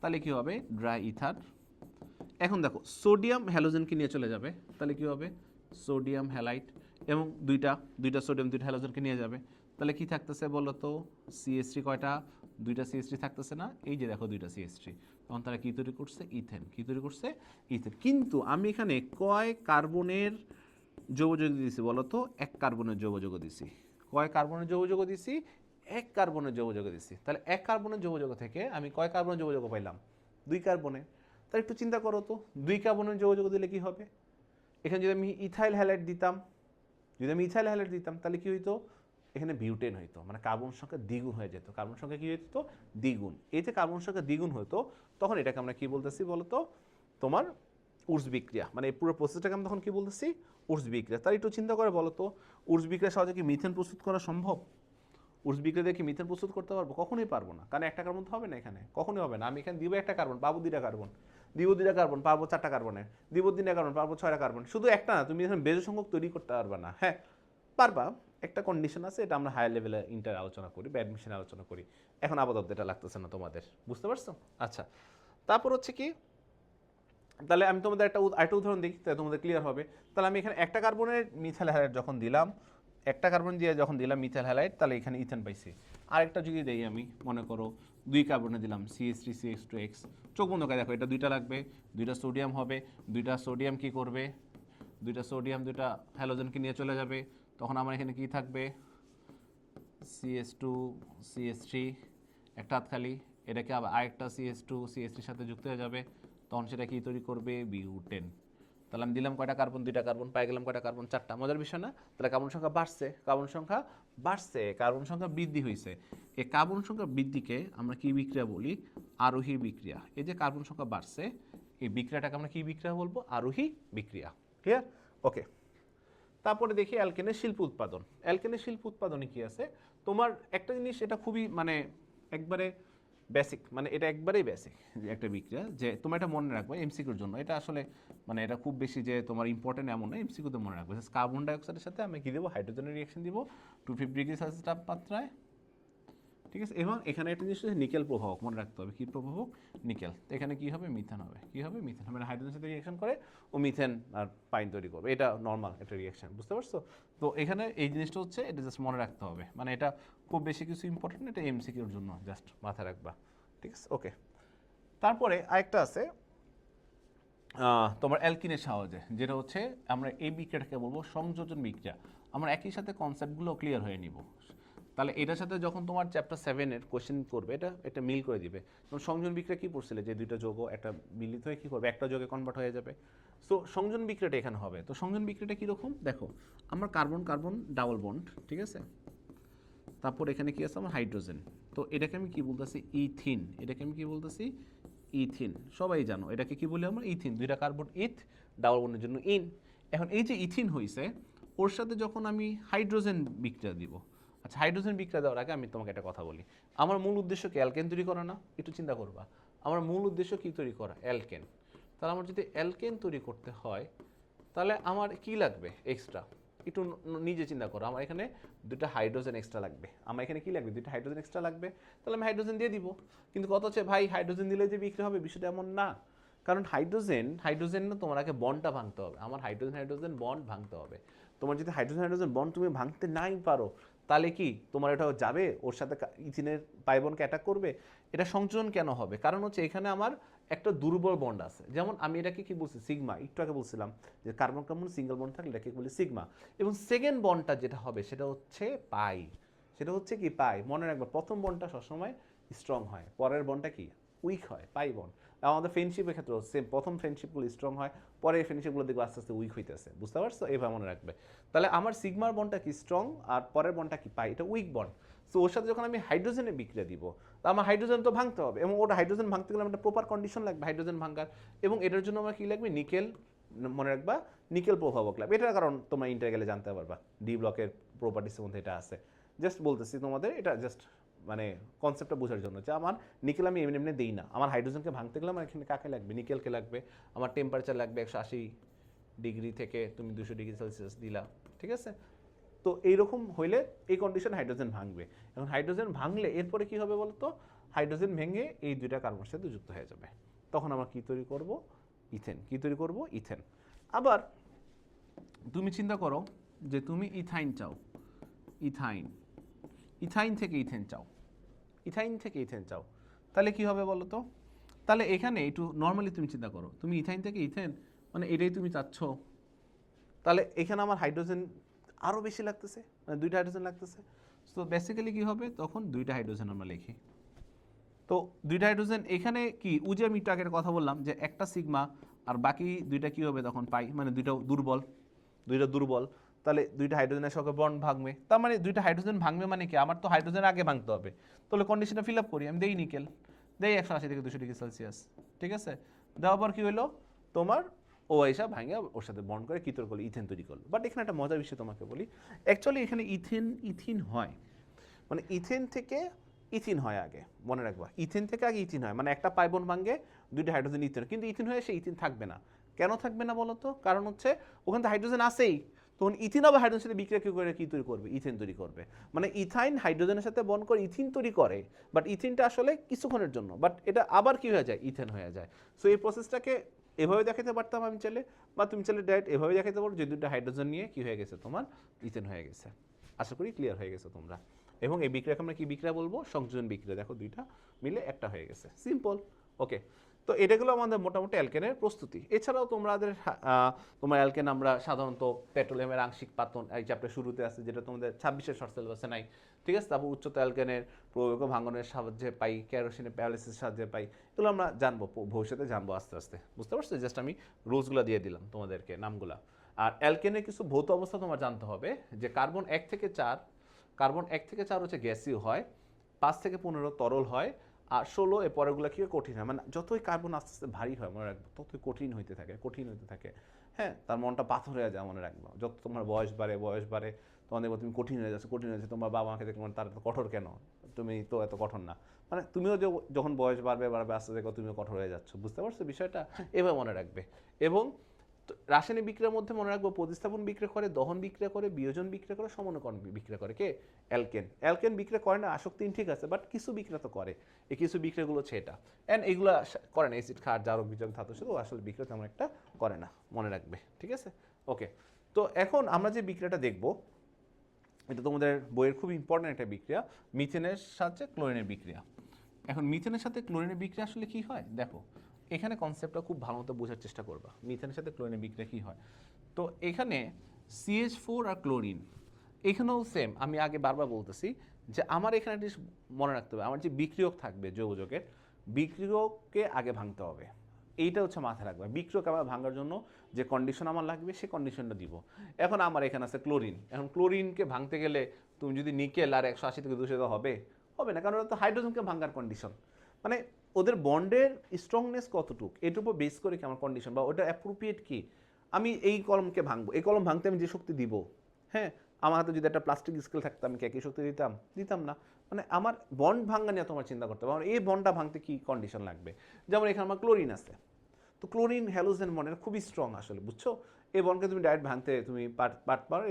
তাহলে কি হবে? ড্রাই ইথার এখন দেখো সোডিয়াম হ্যালোজেনকে নিয়ে চলে যাবে, তাহলে কি হবে? সোডিয়াম হ্যালাইট এবং দুইটা দুইটা সোডিয়াম দুইটা হ্যালোজেনকে নিয়ে যাবে। তাহলে কি থাকতেছে বলো তো? সিএস কয়টা? দুইটা সিএস থ্রি থাকতেছে না? এই যে দেখো দুইটা সিএস থ্রি তখন তারা কী তৈরি করছে? ইথেন। কী তৈরি করছে? ইথেন। কিন্তু আমি এখানে কয় কার্বনের যৌবযোগ দিছি বলো তো? এক কার্বনের যৌবযোগ দিছি। কয় কার্বনের যৌবযোগ দিছি? এক কার্বনের যৌবযোগ দিছি। তাহলে এক কার্বনের যৌবযোগ থেকে আমি কয় কার্বনের যৌবযোগ পাইলাম? দুই কার্বনে। তাহলে একটু চিন্তা করো তো। দুই কার্বনের যোগাযোগ দিলে কি হবে? এখানে যদি আমি ইথাইল হ্যালাইট দিতাম, যদি আমি ইথাইল হ্যালাইট দিতাম, তাহলে কি হইতো? এখানে বিউটেন হইতো মানে কার্বন সংখ্যা দ্বিগুণ হয়ে যেত। কার্বন সংখ্যা কি হইতো? দ্বিগুণ। এই যে কার্বন সংখ্যা দ্বিগুণ হতো তখন এটাকে আমরা কি বলতেছি বলতো? তোমার উর্স বিক্রিয়া মানে এই পুরো প্রসেসটাকে আমরা তখন কি বলতেছি? উর্স বিক্রিয়া। তার একটু চিন্তা করে বলো তো উর্স বিক্রিয়া সহজে কি মিথেন প্রস্তুত করা সম্ভব? উর্স বিক্রিয়া দিয়ে কি মিথেন প্রস্তুত করতে পারব? কখনোই পারব না। কারণ একটা কার্বন তো হবে না এখানে। কখনোই হবে না। আমি এখানে দিব একটা কার্বন পাবো দুইটা কার্বন দিব দুইটা কার্বন পাবো চারটা কার্বনের দিব তিনটা কার্বন পাবো ছয়টা কার্বন শুধু একটা না, তুমি এখানে বেজ সংখ্যক তৈরি করতে পারবা না হ্যাঁ? পারবা। একটা কন্ডিশন আছে, এটা আমরা হায়ার লেভেলে ইন্টার আলোচনা করি বা অ্যাডমিশন আলোচনা করি। এখন আপাতত এটা লাগতেছে না তোমাদের, বুঝতে পারছ? আচ্ছা তারপর হচ্ছে কি, তাহলে আমি তোমাদের একটা আরেকটা উদাহরণ দিই তাহলে তোমাদের ক্লিয়ার হবে। তাহলে আমি এখানে একটা কার্বনের মিথাইল হ্যালাইড যখন দিলাম একটা কার্বন দিয়ে যখন দিলাম মিথাইল হ্যালাইড তাহলে এখানে ইথেন পাইছি। আরেকটা যদি দেই আমি, মনে করো দুই কার্বনে দিলাম CS three CX two X চোখ বন্ধ করে দেখো, এটা দুইটা লাগবে, দুইটা সোডিয়াম হবে, দুইটা সোডিয়াম কি করবে? দুইটা সোডিয়াম দুইটা হ্যালোজেনকে নিয়ে চলে যাবে? তখন আমার এখানে কি থাকবে? সিএস টু সিএস থ্রি একটা হাত খালি, এটাকে আবার আরেকটা সিএস টু সিএস থ্রির সাথে যুক্ত হয়ে যাবে। তখন সেটা কি তৈরি করবে? বিউটেন তাহলে আমি দিলাম কয়টা কার্বন? দুইটা কার্বন, পাই গেলাম কয়টা কার্বন? চারটা। মজার বিষয় না? তাহলে কার্বন সংখ্যা বাড়ছে, কার্বন সংখ্যা বাড়ছে, কার্বন সংখ্যা বৃদ্ধি হয়েছে এই কার্বন সংখ্যা বৃদ্ধিকে আমরা কি বিক্রিয়া বলি? আরোহী বিক্রিয়া। এই যে কার্বন সংখ্যা বাড়ছে, এই বিক্রিয়াটাকে আমরা কি বিক্রিয়া বলব? আরোহী বিক্রিয়া। ক্লিয়ার ওকে তারপরে দেখি অ্যালকেনের শিল্প উৎপাদন। অ্যালকেনের শিল্প উৎপাদনে কি আছে? তোমার একটা জিনিস এটা খুবই মানে একবারে বেসিক মানে এটা একবারেই বেসিক যে একটা বিক্রিয়া, যে তোমার এটা মনে রাখবে এমসিকিউর জন্য। এটা আসলে মানে এটা খুব বেশি যে তোমার ইম্পর্টেন্ট এমন না এমসিকিউতে মনে রাখবে। কার্বন ডাইঅক্সাইডের সাথে আমি কি দেবো? হাইড্রোজেনের রিয়াকশন দিব। টু ফিফটি ডিগ্রি সেলসিয়াস তাপমাত্রায়। ঠিক আছে? এবং এখানে একটা জিনিস হচ্ছে নিকেল প্রভাবক মনে রাখতে হবে। কী প্রভাবক নিকেল। এখানে কি হবে? মিথেন হবে। কি হবে? মিথেন মানে হাইড্রোজেনের সাথে রিয়াকশন করে ও মিথেন আর পাইন তৈরি করবে। এটা নর্মাল একটা রিয়াকশন বুঝতে পারছ? তো এখানে এই জিনিসটা হচ্ছে, এটা জাস্ট মনে রাখতে হবে। মানে এটা খুব বেশি কিছু ইম্পর্টেন্ট এটা এমসিকিউর জন্য জাস্ট মাথায় রাখবা। ঠিক আছে? ওকে তারপরে আরেকটা আছে তোমার অ্যালকিনের সাহায্যে, যেটা হচ্ছে আমরা এই বিক্রিয়াটাকে বলব সংযোজন বিক্রিয়া। আমরা একই সাথে কনসেপ্টগুলো ক্লিয়ার হয়ে নিব। তাহলে এটার সাথে যখন তোমার চ্যাপ্টার সেভেনের কোশ্চেন করবে, এটা এটা মিল করে দিবে। যেমন সংযোজন বিক্রিয়া কী পড়ছিলে? যে দুইটা যৌগ একটা মিলিত হয়ে কী করবে? একটা যোগে কনভার্ট হয়ে যাবে। সো সংযোজন বিক্রিয়াটা এখানে হবে। তো সংযোজন বিক্রিয়াটা কীরকম? দেখো, আমার কার্বন কার্বন ডাবল বন্ড ঠিক আছে? তারপর এখানে কি আছে? আমার হাইড্রোজেন তো এটাকে আমি কি বলতেছি? ইথিন এটাকে আমি কি বলতেছি? ইথিন সবাই জানো, এটাকে কি বলি আমরা? ইথিন দুইটা কার্বন ইথ ডাবল বন্ডের জন্য ইন এখন এই যে ইথিন হয়েছে ওর সাথে যখন আমি হাইড্রোজেন বিক্রিয়া দিব আচ্ছা হাইড্রোজেন বিক্রিয়া দেওয়ার আগে আমি তোমাকে একটা কথা বলি। আমার মূল উদ্দেশ্য কি? অ্যালকেন তৈরি করা না? একটু চিন্তা করবা। আমার মূল উদ্দেশ্য কি তৈরি করা? অ্যালকেন তাহলে আমার যদি অ্যালকেন তৈরি করতে হয়, তাহলে আমার কি লাগবে এক্সট্রা একটু নিজে চিন্তা করো। আমার এখানে দুটো হাইড্রোজেন এক্সট্রা লাগবে। আমার এখানে কি লাগবে? দুটা হাইড্রোজেন এক্সট্রা লাগবে। তাহলে আমি হাইড্রোজেন দিয়ে দিব। কিন্তু কত হচ্ছে, ভাই হাইড্রোজেন দিলে যে বিক্রি হবে, বিষয়টা এমন না। কারণ হাইড্রোজেন হাইড্রোজেন না তোমার আগে বন্ডটা ভাঙতে হবে। আমার হাইড্রোজেন হাইড্রোজেন বন্ড ভাঙতে হবে। তোমার যদি হাইড্রোজেন হাইড্রোজেন বন্ড তুমি ভাঙতে নাই পারো তাহলে কি তোমার এটা যাবে? ওর সাথে ইথিনের পাইবনকে অ্যাটাক করবে? এটা সংযোজন কেন হবে? কারণ হচ্ছে এখানে আমার একটা দুর্বল বন্ড আছে। যেমন আমি এটাকে কি বলছি? সিগমা একটু আগে বলছিলাম যে কার্বন কার্বন সিঙ্গেল বন্ড থাকলে এটাকে বলি সিগমা এবং সেকেন্ড বন্ডটা যেটা হবে সেটা হচ্ছে পাই সেটা হচ্ছে কি? পাই মনে রাখবে, প্রথম বন্ডটা সবসময় স্ট্রং হয়। পরের বন্ডটা কি? উইক হয়। পাই বন্ড আমাদের ফ্রেন্ডশিপের ক্ষেত্রে সেম প্রথম ফ্রেন্ডশিপগুলো স্ট্রং হয়। পরে ফ্রেন্ডশিপগুলো দেখবে আস্তে আস্তে উইক হইতেছে। বুঝতে পারছ? এইভাবে মনে রাখবে। তাহলে আমার সিগমার বনটা কি স্ট্রং আর পরের বনটা কি পাই এটা উইক বন সো ওর সাথে যখন আমি হাইড্রোজেনে বিক্রিয়া দিব, তা আমার হাইড্রোজেন তো ভাঙতে হবে এবং ওটা হাইড্রোজেন ভাঙতে গেলে একটা প্রপার কন্ডিশন লাগবে হাইড্রোজেন ভাঙার। এবং এটার জন্য আমার কি লাগবে? নিকেল মনে রাখবা নিকেল প্রভাবক লাগবে। এটার কারণ তোমরা ইন্টার গেলে জানতে পারবা। ডি ব্লকের প্রপার্টিসের মধ্যে এটা আছে। জাস্ট বলতেছি তোমাদের, এটা জাস্ট মানে কনসেপ্টটা বোঝার জন্য যে আমার নিকেল আমি এমনি এমনি দিই না। আমার হাইড্রোজেনকে ভাঙতে গেলে আমার এখানে কাকে লাগবে? নিকেলকে লাগবে। আমার টেম্পারেচার লাগবে একশো আশি ডিগ্রি থেকে তুমি দুশো ডিগ্রি সেলসিয়াস দিলা, ঠিক আছে? তো এইরকম হইলে এই কন্ডিশন হাইড্রোজেন ভাঙবে। এখন হাইড্রোজেন ভাঙলে এরপরে কি হবে বলতো? হাইড্রোজেন ভেঙে এই দুইটা কার্বনের সাথে যুক্ত হয়ে যাবে। তখন আমরা কি তৈরি করব? ইথেন। কি তৈরি করব? ইথেন। আবার তুমি চিন্তা করো যে তুমি ইথাইন চাও। ইথাইন। ইথাইন থেকে ইথেন চাও। ইথাইন থেকে ইথেন চাও। তাহলে কি হবে বলো তো? তাহলে এখানে একটু নর্মালি তুমি চিন্তা করো। তুমি ইথাইন থেকে ইথেন মানে এটাই তুমি চাচ্ছ। তাহলে এখানে আমার হাইড্রোজেন আরও বেশি লাগতেছে মানে দুইটা হাইড্রোজেন লাগতেছে। তো বেসিক্যালি কী হবে? তখন দুইটা হাইড্রোজেন আমরা লিখি। তো দুইটা হাইড্রোজেন এখানে কি? উজে আমি একটু আগের কথা বললাম, যে একটা সিগমা আর বাকি দুইটা কি হবে তখন পাই? মানে দুইটা দুর্বল দুইটা দুর্বল। তাহলে দুইটা হাইড্রোজেনের সঙ্গে বন্ড ভাঙবে। তার মানে দুইটা হাইড্রোজেন ভাঙবে মানে কি? আমার তো হাইড্রোজেন আগে ভাঙতে হবে। তাহলে কন্ডিশনটা ফিল আপ করি, আমি দেই নিকেল দেই একশো আশি থেকে দুশো ডিগ্রি সেলসিয়াস ঠিক আছে? দেওয়ার পর কি হলো? তোমার ও এসা ভাঙে ওর সাথে বন্ড করে কি তোর করল ইথেন তৈরি করল। বাট এখানে একটা মজার বিষয় তোমাকে বলি। অ্যাকচুয়ালি এখানে ইথেন ইথিন হয়। মানে ইথেন থেকে ইথিন হয় আগে, মনে রাখবা। ইথেন থেকে আগে ইথিন হয়। মানে একটা পাইবন ভাঙ্গে দুইটা হাইড্রোজেন ইথিন। কিন্তু ইথিন হয়ে সে ইথিন থাকবে না। কেন থাকবে না বলো তো কারণ হচ্ছে ওখানে তো হাইড্রোজেন আছেই। তখন ইথিন আবার হাইড্রোজেনের সাথে বিক্রিয়া কি করে, কি তৈরি করবে? ইথেন তৈরি করবে। মানে ইথাইন হাইড্রোজেনের সাথে বন্ড করে ইথিন তৈরি করে বাট ইথিনটা আসলে কিছুক্ষণের জন্য বাট এটা আবার কি হয়ে যায়? ইথেন হয়ে যায়। সো এই প্রসেসটাকে এভাবে দেখাতে পারতাম আমি চাইলে, বা তুমি চাইলে ডাইরেক্ট এভাবে দেখাতে পারো যে দুটো হাইড্রোজেন নিয়ে কী হয়ে গেছে তোমার? ইথেন হয়ে গেছে। আশা করি ক্লিয়ার হয়ে গেছে তোমরা। এবং এই বিক্রিয়াকে আমরা কি বিক্রিয়া বলব? সংযোজন বিক্রিয়া, দেখো দুইটা মিলে একটা হয়ে গেছে। সিম্পল ওকে তো এটা গেলো আমাদের মোটামুটি অ্যালকেনের প্রস্তুতি। এছাড়াও তোমাদের তোমার অ্যালকেন আমরা সাধারণত পেট্রোলিয়ামের আংশিক পাতন, এই চ্যাপ্টার শুরুতে আছে যেটা তোমাদের ছাব্বিশের শর্ট সিলেবাসে নাই। ঠিক আছে? তারপর উচ্চতা অ্যালকেনের, প্রয়োগ ভাঙনের সাহায্যে পাই ক্যারোসিনের প্যারালিসিস সাহায্যে পাই, এগুলো আমরা জানব ভবিষ্যতে জানব আস্তে আস্তে। বুঝতে পারছ? জাস্ট আমি রোজগুলো দিয়ে দিলাম তোমাদেরকে, নামগুলা। আর অ্যালকেনের কিছু ভৌত অবস্থা তোমার জানতে হবে, যে কার্বন এক থেকে চার, কার্বন এক থেকে চার হচ্ছে গ্যাসীয় হয়, পাঁচ থেকে পনেরো তরল হয় আর ষোলো এ পরেরগুলো কি কঠিন হয়। মানে যতই কার্বন আস্তে আস্তে ভারী হয় মনে রাখব ততই কঠিন হইতে থাকে কঠিন হইতে থাকে। হ্যাঁ তার মনটা পাথর হয়ে যায় মনে রাখব। যত তোমার বয়স বাড়ে বয়স বাড়ে তখন দেখব তুমি কঠিন হয়ে যাচ্ছে কঠিন হয়ে যাচ্ছে। তোমার বাবা মাকে দেখব তার এত কঠোর কেন? তুমি তো এত কঠোর না। মানে তুমিও যে- যখন বয়স বাড়বে বাড়বে আস্তে দেখো তুমিও কঠোর হয়ে যাচ্ছ। বুঝতে পারছ বিষয়টা? এভাবে মনে রাখবে। এবং রাসায়নিক বিক্রিয়ার মধ্যে মনে রাখব প্রতিস্থাপন বিক্রিয়া করে, দহন বিক্রিয়া করে, বিয়োজন বিক্রিয়া করে, সমনকরণ বিক্রিয়া করে, কে? অ্যালকেন। অ্যালকেন বিক্রিয়া করে না আসক্তিন ঠিক আছে বাট কিছু বিক্রিয়া তো করে। এই কিছু বিক্রিয়াগুলো হচ্ছে এটা। অ্যান্ড এগুলো করে না অ্যাসিড খার জারক বিজক ধাতু শুধু আসলে বিক্রিয়া তেমন একটা করে না, মনে রাখবে, ঠিক আছে? ওকে তো এখন আমরা যে বিক্রিয়াটা দেখব, এটা তোমাদের বইয়ের খুব ইম্পর্ট্যান্ট একটা বিক্রিয়া, মিথেনের সাথে ক্লোরিনের বিক্রিয়া। এখন মিথেনের সাথে ক্লোরিনের বিক্রিয়া আসলে কি হয়? দেখো এখানে কনসেপ্টটা খুব ভালো মতো বোঝার চেষ্টা করবা। মিথেনের সাথে ক্লোরিনের বিক্রিয়া কী হয়? তো এখানে সিএইচ ফোর আর ক্লোরিন এখানেও সেম আমি আগে বারবার বলতেছি যে আমার এখানে মনে রাখতে হবে, আমার যে বিক্রিয়ক থাকবে যৌগযোগের, বিক্রিয়ককে আগে ভাঙতে হবে। এইটা হচ্ছে মাথায় রাখবে। বিক্রিয়ক আমার ভাঙার জন্য যে কন্ডিশন আমার লাগবে, সে কন্ডিশনটা দিব। এখন আমার এখানে আছে ক্লোরিন এখন ক্লোরিনকে ভাঙতে গেলে তুমি যদি নিকেল আর একশো আশি থেকে দুশো হবে হবে না, কারণ ওটা তো হাইড্রোজেনকে ভাঙার কন্ডিশন মানে ওদের বন্ডের স্ট্রংনেস কতটুক? এটার উপর বেস করে কি আমার কন্ডিশন বা ওটা অ্যাপ্রোপ্রিয়েট কি? আমি এই কলমকে ভাঙবো। এই কলম ভাঙতে আমি যে শক্তি দিব? হ্যাঁ আমার হাতে যদি একটা প্লাস্টিক স্কেল থাকতো, আমি কি একই শক্তি দিতাম? দিতাম না। মানে আমার বন্ড ভাঙা নিয়ে তোমার চিন্তা করতে হবে। এই বন্ডটা ভাঙতে কি কন্ডিশন লাগবে? যেমন এখানে আমার ক্লোরিন আছে। তো ক্লোরিন হ্যালোজেন মনের খুবই স্ট্রং আসলে, বুঝছ? এই বনকে তুমি ডাইরেক্ট ভাঙতে তুমি পার পার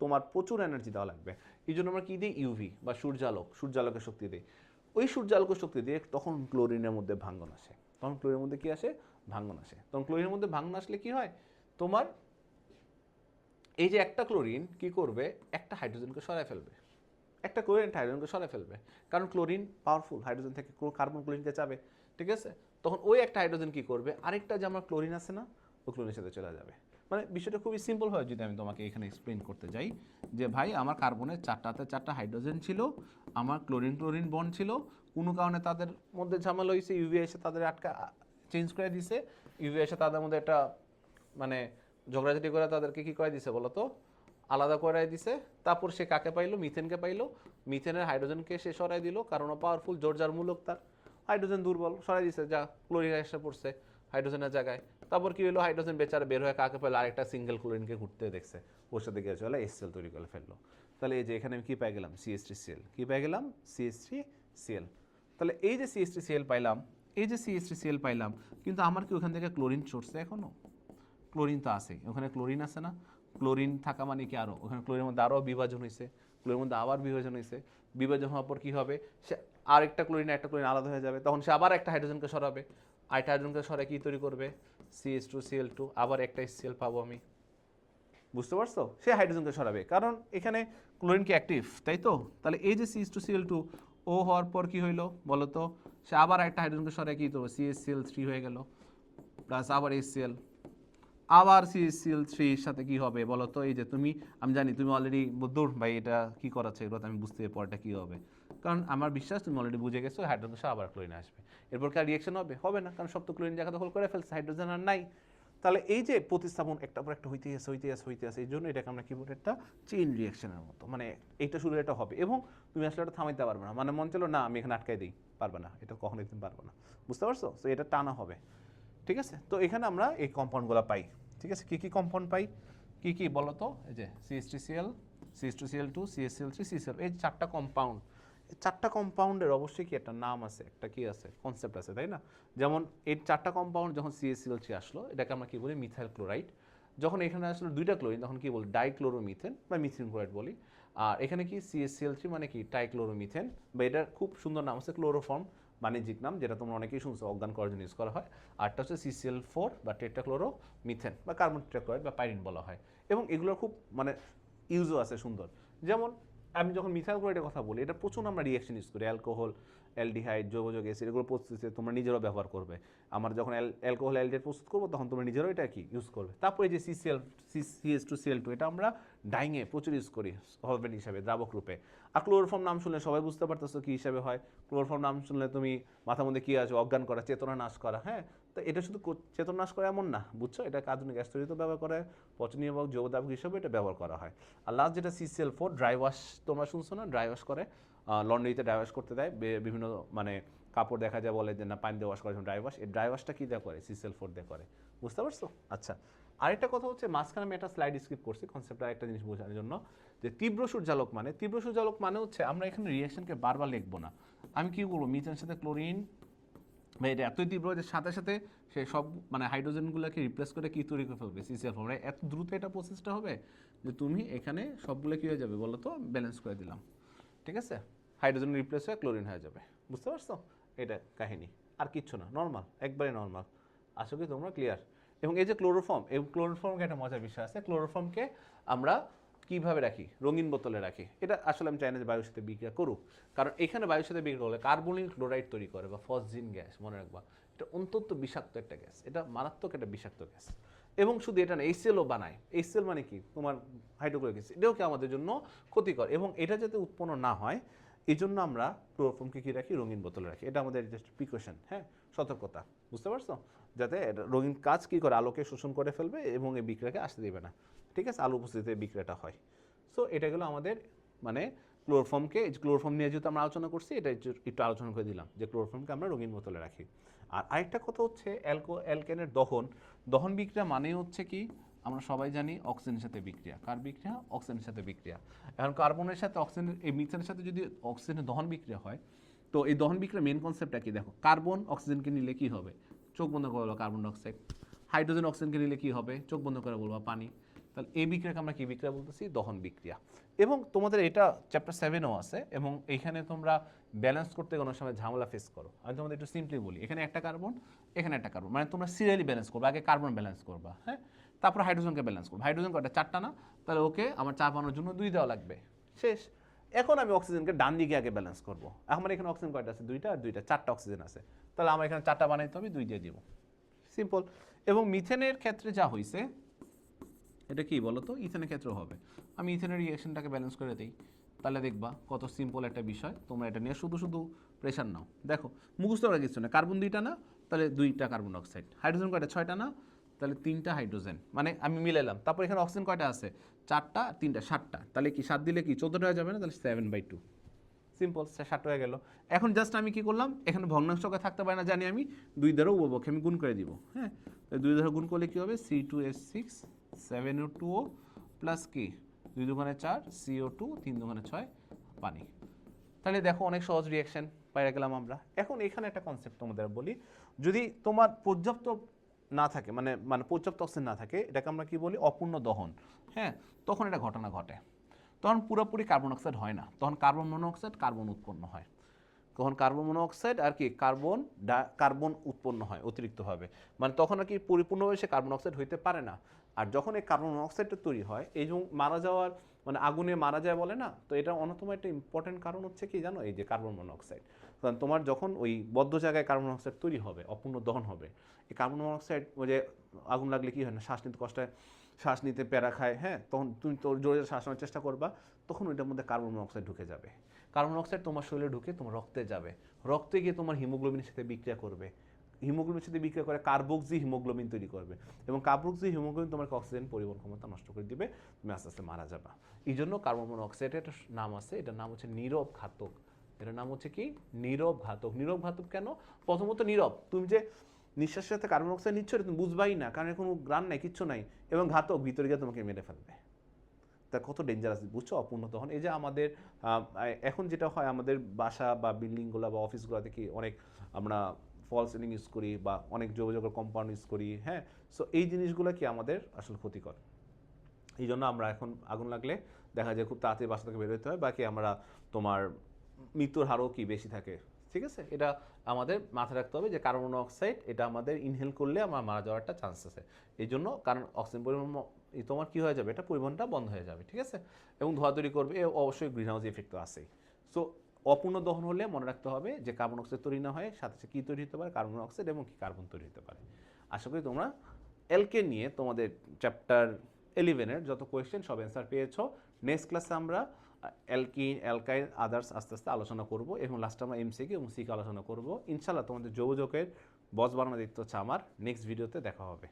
তোমার প্রচুর এনার্জি দেওয়া লাগবে। এই জন্য আমরা কী দিই? ইউভি বা সূর্যালোক। সূর্যালোকের শক্তি দিই। ওই সূর্যালোকের শক্তি দিয়ে তখন ক্লোরিনের মধ্যে ভাঙ্গন আসে। তখন ক্লোরিনের মধ্যে কি আসে? ভাঙ্গন আসে। তখন ক্লোরিনের মধ্যে ভাঙ্গন আসলে কি হয়? তোমার এই যে একটা ক্লোরিন কি করবে? একটা হাইড্রোজেনকে সরায় ফেলবে। একটা ক্লোরিন একটা হাইড্রোজেনকে সরায় ফেলবে। কারণ ক্লোরিন পাওয়ারফুল হাইড্রোজেন থেকে কার্বন ক্লোরিনকে চাবে। ঠিক আছে? তখন ওই একটা হাইড্রোজেন কি করবে? আরেকটা যে আমার ক্লোরিন আছে না ও ক্লোরিনের সাথে চলে যাবে। মানে বিষয়টা খুবই সিম্পল হয় যদি আমি তোমাকে এখানে এক্সপ্লেন করতে যাই, যে ভাই আমার কার্বনের চারটাতে চারটা হাইড্রোজেন ছিল, আমার ক্লোরিন ক্লোরিন বন্ড ছিল, কোনো কারণে তাদের মধ্যে ঝামেলা হয়েছে ইউভি এসে তাদের আটকা চেঞ্জ করে দিছে ইউভি এসে তাদের মধ্যে একটা মানে ঝগড়াঝাটি করে তাদেরকে কি করে দিছে বলো তো আলাদা করে দিছে, তারপর সে কাকে পাইলো? মিথেনকে পাইলো? মিথেনের হাইড্রোজেনকে সে সরাই দিল, কারণ পাওয়ারফুল জোরজার মূলক তার। হাইড্রোজেন দুর্বল, সরাই দিছে, যা ক্লোরিন এসে পড়ছে। হাইড্রোজেনের জায়গায়। তারপর কি হলো? হাইড্রোজেন বেচারা বের হয়ে কাকে পেল? আরেকটা সিঙ্গেল ক্লোরিনকে ঘুরতে দেখছে। ওর সাথে গিয়ে চলে এসএল তৈরি করে ফেলল। তাহলে এই যে এখানে আমি কি পাই গেলাম? সিএস থ্রি সিএল কি পাই গেলাম? সিএস থ্রি সিএল তাহলে এই যে সিএস থ্রি সিএল পাইলাম, এই যে সিএস সিএল পাইলাম, কিন্তু আমার কি ওখান থেকে ক্লোরিন সরছে এখনও? ক্লোরিন তো আছে ওখানে ক্লোরিন আছে না? ক্লোরিন থাকা মানে কি আরও ওখানে ক্লোরিনের মধ্যে আরও বিভাজন হয়েছে ক্লোরিনের মধ্যে আবার বিভাজন হয়েছে বিভাজন হওয়ার পর কী হবে? সে আরেকটা ক্লোরিন একটা ক্লোরিন আলাদা হয়ে যাবে। তখন সে আবার একটা হাইড্রোজেনকে সরাবে। আরেকটা হাইড্রোজেনকে সরাই কী তৈরি করবে? সিএস টু সিএল টু আবার একটা সিএল পাবো আমি। বুঝতে পারছ? সে হাইড্রোজেনকে সরাবে। কারণ এখানে ক্লোরিন কি অ্যাক্টিভ তাই তো? তাহলে এই যে সিএস টু সিএল টু ও হওয়ার পর কি হইল বলো তো সে আবার একটা হাইড্রোজেনকে সরাই কী করবে? সিএস সিএল থ্রি হয়ে গেল। প্লাস আবার এসিএল আবার সিএসসিএল থ্রির সাথে কি হবে বলো তো এই যে তুমি, আমি জানি তুমি অলরেডি দূর ভাই এটা কি করাচ্ছে এগুলো তো আমি বুঝতে পারি পরটা কি হবে। কারণ আমার বিশ্বাস, তুমি অলরেডি বুঝে গেছো হাইড্রোজেন সহ আবার ক্লোরিন আসবে। এরপর কি আর রিয়াকশন হবে? হবে না, কারণ সব তো ক্লোরিন জায়গা দখল করে ফেলছে হাইড্রোজেন আর নাই। তাহলে এই যে প্রতিস্থাপন, একটা পর একটা হইতে আছে হইতে আছে হইতে আছে, এই জন্য এটাকে আমরা কি বলি, একটা চেইন রিয়াকশনের মতো। মানে এইটা শুরু এটা হবে। এবং তুমি আসলে এটা থামাইতে পারবে না। মানে মন চলো না, আমি এখানে আটকাই দিই, পারবে না, এটা কখনোই তুমি পারবে না। বুঝতে পারছ? তো এটা টানা হবে। ঠিক আছে? তো এখানে আমরা এই কম্পাউন্ডগুলো পাই। ঠিক আছে? কী কী কম্পাউন্ড পাই? কী কী বলো তো এই যে CSTCL CSTCL two CSL three CSL এই চারটা কম্পাউন্ড চারটা কম্পাউন্ডের অবশ্যই কি একটা নাম আছে? একটা কি আছে? কনসেপ্ট আছে, তাই না? যেমন এই চারটা কম্পাউন্ড যখন সিএসএল থ্রি আসলো, এটাকে আমরা কি বলি? মিথাইল ক্লোরাইড যখন এখানে আসলো দুইটা ক্লোরিন তখন কি বলি? ডাইক্লোরোমিথেন বা মিথিন ক্লোরাইড বলি। আর এখানে কি? সিএসসিএল থ্রি মানে কি? টাইক্লোরোমিথেন বা এটার খুব সুন্দর নাম আছে ক্লোরোফর্ম বাণিজ্যিক নাম, যেটা তোমরা অনেকেই শুনছো, অজ্ঞান করার জন্য ইউজ করা হয়। আরটা হচ্ছে সিসিএল ফোর বা টেট্রাক্লোরো মিথেন বা কার্বন টেট্রাক্লোরাইড বা পাইরিন বলা হয়। এবং এগুলোর খুব মানে ইউজও আছে সুন্দর। যেমন আমি যখন মিথাইল ক্লোরাইডের কথা বলি, এটা প্রচুর আমরা রিয়াকশন ইউজ করি। অ্যালকোহল অ্যালডিহাইড জৈবযোগ অ্যাসিড এগুলো প্রস্তুতে তোমরা নিজেরাও ব্যবহার করবে। আমরা যখন অ্যালকোহল অ্যালডিহাইড প্রস্তুত করব, তখন তোমরা নিজেরাও এটা কি ইউজ করবে। তারপরে যে CCL CS two CL two এটা আমরা ডাইংয়ে প্রচুর ইউজ করি সলভেন্ট হিসাবে, দ্রাবক রূপে। আর ক্লোরোফর্ম নাম শুনলে সবাই বুঝতে পারতেছো কী হিসাবে হয়। ক্লোরোফর্ম নাম শুনলে তুমি মাথার মধ্যে কী আছে? অজ্ঞান করা, চেতনা নাশ করা হ্যাঁ? তো এটা শুধু কো- চেতনা নাশ করা এমন না, বুঝছ? এটা আধুনিক গ্যাস ব্যবহার করে পচনীয় এবং জৈবদাবক হিসেবে এটা ব্যবহার করা হয়। আর লাস্ট যেটা সিসিএল ফোর ড্রাই ওয়াশ তোমরা শুনছো না? ড্রাই ওয়াশ করে লন্ড্রিতে ড্রাই ওয়াশ করতে দেয়। বিভিন্ন মানে কাপড় দেখা যায় বলে যে না, পানি দিয়ে ওয়াশ করার জন্য ড্রাই ওয়াশ এই ড্রাই ওয়াশটা কী দিয়ে করে? সিসিএল ফোর দিয়ে করে। বুঝতে পারছ? আচ্ছা আরেকটা কথা হচ্ছে, মাঝখানে আমি একটা স্লাইড স্কিপ করছি কনসেপ্টটা একটা জিনিস বোঝানোর জন্য, যে তীব্র সূর্যালোক মানে তীব্র সূর্যালোক মানে হচ্ছে আমরা এখানে রিয়াকশনকে বারবার লিখব না। আমি কি করব? মিথেনের সাথে ক্লোরিন এটা এতই তীব্র যে সাথে সাথে সে সব মানে হাইড্রোজেনগুলোকে রিপ্লেস করে কি তৈরি করে ফেলবে? সিসিএল ফর্ম এত দ্রুত এটা প্রসেসটা হবে যে তুমি এখানে সবগুলো কী হয়ে যাবে বলো তো? ব্যালেন্স করে দিলাম। ঠিক আছে? হাইড্রোজেন রিপ্লেস হয়ে ক্লোরিন হয়ে যাবে। বুঝতে পারছ? এটা কাহিনী। আর কিচ্ছু না। নর্মাল একবারে নর্মাল আশা করি তোমরা ক্লিয়ার এবং এই যে ক্লোরোফর্ম এই ক্লোরোফর্মকে একটা মজার বিষয় আছে। ক্লোরোফর্মকে আমরা কীভাবে রাখি? রঙিন বোতলে রাখি। এটা আসলে আমি চাই না যে বায়ুর সাথে বিক্রিয়া করুক। কারণ এখানে বায়ুর সাথে বিক্রিয়া করলে কার্বনিল ক্লোরাইড তৈরি করে বা ফসজিন গ্যাস, মনে রাখবা। এটা অত্যন্ত বিষাক্ত একটা গ্যাস। এটা মারাত্মক একটা বিষাক্ত গ্যাস। এবং শুধু এটা না এইচসিএলও বানায়। এইচসিএল মানে কি? তোমার হাইড্রোক্লোরিক অ্যাসিড এটাও কি আমাদের জন্য ক্ষতিকর? এবং এটা যাতে উৎপন্ন না হয় এই জন্য আমরা ক্লোরোফর্মকে কি রাখি? রঙিন বোতলে রাখি। এটা আমাদের জাস্ট প্রিকশন হ্যাঁ? সতর্কতা। বুঝতে পারছ? যাতে রঙিন কাজ কি করে? আলোকে শোষণ করে ফেলবে এবং এই বিক্রিয়াকে আসতে দেবে না। ঠিক আছে? আলো উপস্থিতিতে বিক্রিয়াটা হয়। সো এটা গেলো আমাদের মানে ক্লোরোফর্মকে ক্লোরোফর্ম নিয়ে যেহেতু আমরা আলোচনা করছি, এটা একটু- আলোচনা করে দিলাম যে ক্লোরোফর্মকে আমরা রঙিন বোতলে রাখি। আর আরেকটা কথা হচ্ছে অ্যালকো, অ্যালকেনের দহন। দহন বিক্রিয়া মানে হচ্ছে কি? আমরা সবাই জানি অক্সিজেনের সাথে বিক্রিয়া। কার বিক্রিয়া? অক্সিজেনের সাথে বিক্রিয়া। এখন কার্বনের সাথে অক্সিজেনের এই মিথেনের সাথে যদি অক্সিজেনের দহন বিক্রিয়া হয়, তো এই দহন বিক্রিয়ার মেন কনসেপ্টটা কি? দেখো কার্বন অক্সিজেনকে নিলে কি হবে? চোখ বন্ধ করে বলব কার্বন ডাইঅক্সাইড হাইড্রোজেন অক্সিজেনকে নিলে কি হবে? চোখ বন্ধ করে বলব পানি। তাহলে এই বিক্রিয়াকে আমরা কি বিক্রিয়া বলতেছি? দহন বিক্রিয়া। এবং তোমাদের এটা চ্যাপ্টার সেভেনও আছে, এবং এইখানে তোমরা ব্যালেন্স করতে কোনো সময় ঝামেলা ফেস করো। আমি তোমাদের একটু সিম্পলি বলি, এখানে একটা কার্বন এখানে একটা কার্বন মানে তোমরা সিরিয়ালি ব্যালেন্স করবে, আগে কার্বন ব্যালেন্স করবা হ্যাঁ? তারপর হাইড্রোজেনকে ব্যালেন্স করব। হাইড্রোজেন কয়টা? চারটা না? তাহলে ওকে আমার চা বানানোর জন্য দুই দেওয়া লাগবে। শেষ। এখন আমি অক্সিজেনকে ডান দিকে আগে ব্যালেন্স করব। আমার এখানে অক্সিজেন কয়টা আছে? দুইটা, আর দুইটা, চারটা অক্সিজেন আছে। তাহলে আমার এখানে চারটা বানাইতে হবে, দুই দিয়ে দিব। সিম্পল এবং মিথেনের ক্ষেত্রে যা হয়েছে এটা কি বলো তো ইথেনের ক্ষেত্রেও হবে। আমি ইথেনের রিয়েকশনটাকে ব্যালেন্স করে দিই। তাহলে দেখবা কত সিম্পল একটা বিষয়। তোমরা এটা নিয়ে শুধু শুধু প্রেশার নাও। দেখো, মুখস্থ করা কিছু না কার্বন দুইটা না, তাহলে দুইটা কার্বন অক্সাইড হাইড্রোজেন কয়টা? ছয়টা না? তাহলে তিনটা হাইড্রোজেন মানে আমি মিলালাম তারপর এখানে অক্সিজেন কয়টা আছে? চারটা, তিনটা, সাতটা। তাহলে কি সাত দিলে কি? চোদ্দোটা হয়ে যাবে না? তাহলে সেভেন বাই টু সিম্পল ষাট হয়ে গেল। এখন জাস্ট আমি কি করলাম? এখানে ভগ্নাংশকে থাকতে পারে না, জানি আমি। দুই দ্বারা উপভোগ আমি গুণ করে দিব। হ্যাঁ? দুই দ্বারা গুণ করলে কি হবে? C two S six seven O two O plus কি দুই দোকানে চার সিও টু তিন দোকানে ছয়, পানি। তাহলে দেখো অনেক সহজ রিয়াকশন পাইয়া গেলাম আমরা। এখন এখানে একটা কনসেপ্ট তোমাদের বলি। যদি তোমার পর্যাপ্ত না থাকে মানে মানে পর্যাপ্ত অক্সিজেন না থাকে, এটাকে আমরা কি বলি? অপূর্ণ দহন। হ্যাঁ তখন এটা ঘটনা ঘটে। তখন পুরোপুরি কার্বন অক্সাইড হয় না। তখন কার্বন মনোঅক্সাইড কার্বন উৎপন্ন হয়। তখন কার্বন মনোঅক্সাইড আর কি কার্বন কার্বন উৎপন্ন হয় অতিরিক্তভাবে। মানে তখন আর কি পরিপূর্ণভাবে সে কার্বন অক্সাইড হইতে পারে না। আর যখন এই কার্বন মনোঅক্সাইডটা তৈরি হয়, এই যে মারা যাওয়ার মানে আগুনে মারা যায় বলে না, তো এটা অন্যতম একটা ইম্পর্টেন্ট কারণ হচ্ছে কি জানো? এই যে কার্বন মনোঅক্সাইড কারণ তোমার যখন ওই বদ্ধ জায়গায় কার্বন মনোঅক্সাইড তৈরি হবে, অপূর্ণ দহন হবে, এই কার্বন মনোঅক্সাইড ওই যে আগুন লাগলে কি হয় না, শ্বাস নিতে কষ্ট হয় শ্বাস নিতে প্যারা খায় হ্যাঁ? তখন তুমি তোর জোরে শ্বাস নেওয়ার চেষ্টা করবা, তখন ওইটার মধ্যে কার্বন মনোঅক্সাইড ঢুকে যাবে। কার্বন মনোঅক্সাইড তোমার শরীরে ঢুকে তোমার রক্তে যাবে। রক্তে গিয়ে তোমার হিমোগ্লোবিনের সাথে বিক্রিয়া করবে। হিমোগ্লোবিনের সাথে বিক্রিয়া করে কার্বক্সি হিমোগ্লোবিন তৈরি করবে। এবং কার্বক্সি হিমোগ্লোবিন তোমার অক্সিজেন পরিবহন ক্ষমতা নষ্ট করে দিবে, তুমি আস্তে আস্তে মারা যাবে। এই জন্য কার্বন মনোঅক্সাইডের একটা নাম আছে, এটার নাম হচ্ছে নীরব ঘাতক। এটার নাম হচ্ছে কি? নীরব ঘাতক। নীরব ঘাতক কেন? প্রথমত নীরব। তুমি যে নিঃশ্বাসের সাথে কার্বন অক্সাইড নিচ্ছ তুমি বুঝবাই না, কারণ কোনো গ্রান নাই, কিচ্ছু নাই। এবং ঘাতক ভিতরে গিয়ে তোমাকে মেরে ফেলবে। তা কত ডেঞ্জারাস বুঝছ? অপূর্ণ তখন এই যে আমাদের এখন যেটা হয়, আমাদের বাসা বা বিল্ডিংগুলো বা অফিসগুলোতে কি অনেক আমরা ফল সিলিং ইউজ করি বা অনেক যোগাযোগের কম্পাউন্ড ইউজ করি হ্যাঁ? সো এই জিনিসগুলো কি আমাদের আসলে ক্ষতিকর? এই জন্য আমরা এখন আগুন লাগলে দেখা যায় খুব তাড়াতাড়ি বাসা থেকে বের হতে হয়, বাকি আমরা তোমার মৃত্যুর হারও কি বেশি থাকে, ঠিক আছে? এটা আমাদের মাথায় রাখতে হবে যে কার্বন মনোঅক্সাইড এটা আমাদের ইনহেল করলে আমার মারা যাওয়ার একটা চান্স আছে। এই জন্য কারণ অক্সিজেন পরিমাণ তোমার কি হয়ে যাবে? এটা পরিবহনটা বন্ধ হয়ে যাবে, ঠিক আছে? এবং ধোয়া তৈরি করবে অবশ্যই গ্রিন হাউস ইফেক্ট তো আছেই। সো অপূর্ণ দহন হলে মনে রাখতে হবে যে কার্বন অক্সাইড তৈরি না হয়, সাথে সাথে কী তৈরি হতে পারে? কার্বন অক্সাইড এবং কি কার্বন তৈরি হতে পারে? আশা করি তোমরা এলকে নিয়ে তোমাদের চ্যাপ্টার ইলেভেনের যত কোয়েশ্চেন সব অ্যান্সার পেয়েছ। নেক্সট ক্লাসে আমরা অ্যালকিন অ্যালকাইন আদার্স আস্তে আস্তে আলোচনা করব এবং লাস্টে আমরা এমসিকে এবং সিকে আলোচনা করব। ইনশাল্লাহ তোমাদের যোগাযোগের বস বানানো দেখতে হচ্ছে আমার। নেক্সট ভিডিওতে দেখা হবে।